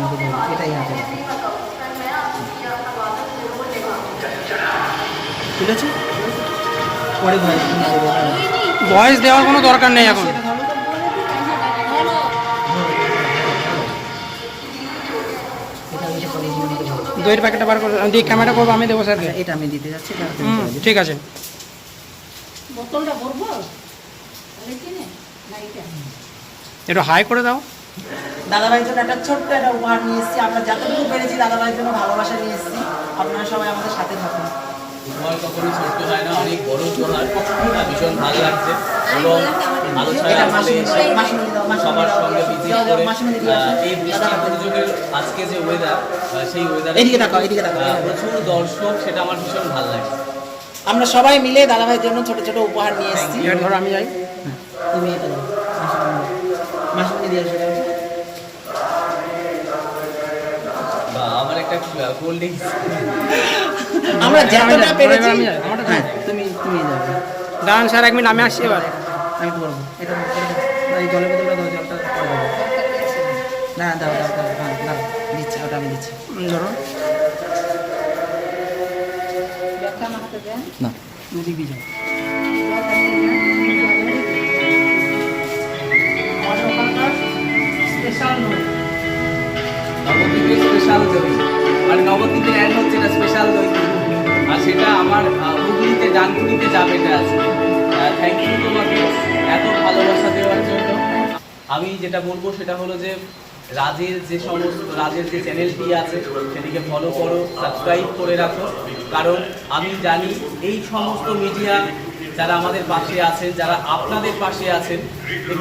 মধ্যে ধরুন এটাই হাতে। ঠিক আছে? পরে ভয়েস ভয়েস দেওয়ার কোনো দরকার নেই এখন। দইয়ের প্যাকেটটা বার করে দিয়ে ক্যামেরা করব আমি দেবো স্যার এটা আমি দিতে যাচ্ছি। ঠিক আছে। বোতলটা ভরবো? একটু হাই করে দাও। দাদাভাইয়ের জন্য একটা ছোট্ট একটা উপহার নিয়ে এসেছি। আমরা যতটুকু পেরেছি দাদাভাইয়ের জন্য ভালোবাসা নিয়ে এসেছি। আপনারা সবাই আমাদের সাথে থাকুন। উপহার কখনো ছোট্ট হয় না অনেক বড় উপহার। ভীষণ ভালো লাগছে এবং আলো ছায়া এটা চলে মাসিমণি এসে মাসিমণি দাও মাসিমণি সবার সঙ্গে ভিজিট দাও, দাও, করে মাসিমণি দিয়ে আসো। আহ, এই বৃষ্টি দাদা, আজকে যে ওয়েদার সেই ওয়েদারে এদিকে তাকাও, এদিকে তাকাও। প্রচুর দর্শক সেটা আমার ভীষণ ভালো লাগে। আমরা সবাই মিলে দাদাভাইয়ের জন্য ছোট ছোট উপহার নিয়ে এসেছি। ধরো আমি যাই। তুমি এটা দাও দিয়ে আসো বা আমার একটা কোল্ড ড্রিঙ্কস আমরা যতটা পেরেছি হ্যাঁ তুমি তুমি যাবে। দাঁড়ান স্যার এক মিনিট আমি আসছি এবার। আমি করব এটা এটা। এই জলের বোতলটা দাও জলটা না দাও দাও দাও হ্যাঁ দাও দিচ্ছি ওটা আমি দিচ্ছি। ধরো। না। দিয়ে যাও স্পেশাল দই। মানে নবদ্বীপের অ্যাড হচ্ছে এটা স্পেশাল দই। আর সেটা আমার হুগলিতে, ডানকুনিতে যাবে এটা আছে। থ্যাংক ইউ তোমাকে এত ভালোবাসা দেওয়ার জন্য। আমি যেটা বলব সেটা হলো যে, রাজের যে সমস্ত, রাজের যে চ্যানেলটি আছে, সেটিকে ফলো করো সাবস্ক্রাইব করে রাখো। কারণ আমি জানি এই সমস্ত মিডিয়া যারা আমাদের পাশে আছেন, যারা আপনাদের পাশে আছেন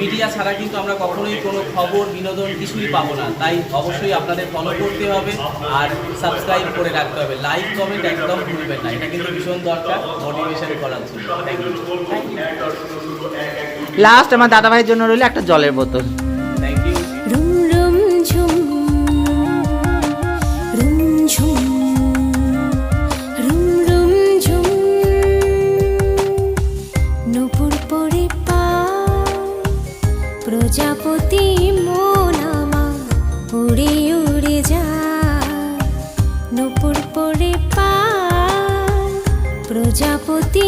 মিডিয়া ছাড়া কিন্তু আমরা কখনোই কোনো খবর, বিনোদন কিছুই পাবো না। তাই অবশ্যই আপনাদের ফলো করতে হবে আর সাবস্ক্রাইব করে রাখতে হবে। লাইক কমেন্ট একদম ভুলবেন না। এটা কিন্তু ভীষণ দরকার মোটিভেশন করার জন্য। লাস্ট আমার দাদাভাইয়ের জন্য রইল একটা জলের বোতল। প্রজাপতি মন আমার উড়ে উড়ে যায় নপুর পরে পা প্রজাপতি